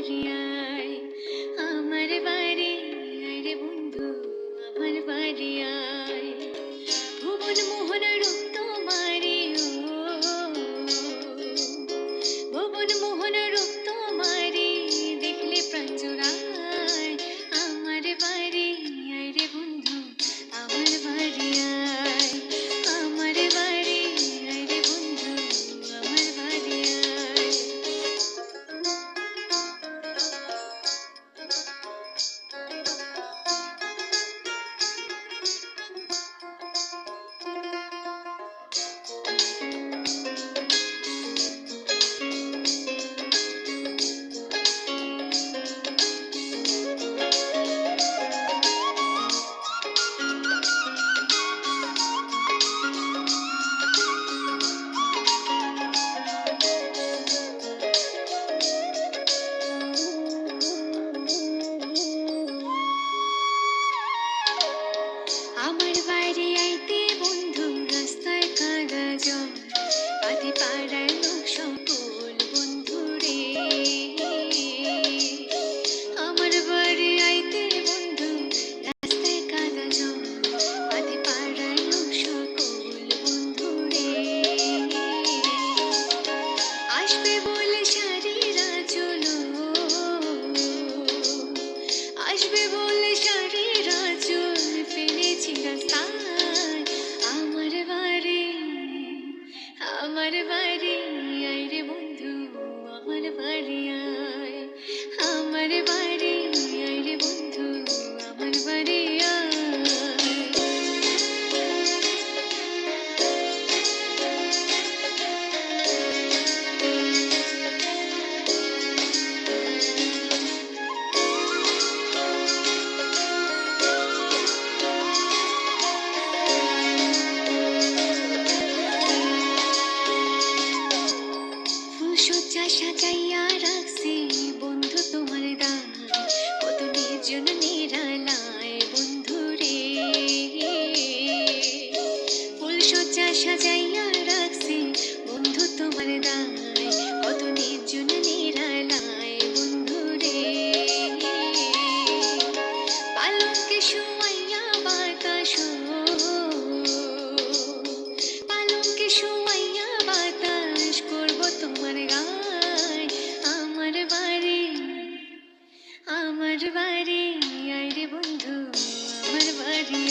বাড়ি আয় বাড়ি আয় বন্ধু আমার বাড়ি আয় ভুবন মোহন রূপ Hare সাজাইয়া রাখছি। বন্ধু তোমার দায়, কত নির্জন নিরালায় বন্ধু রে। পালঙ্কে সুমাইয়া বাতাস। পালঙ্কে সুমাইয়া বাতাস করব তোমার গায়। আমার বাড়ি আমার বাড়ি, আয় বন্ধু, আমার বাড়ি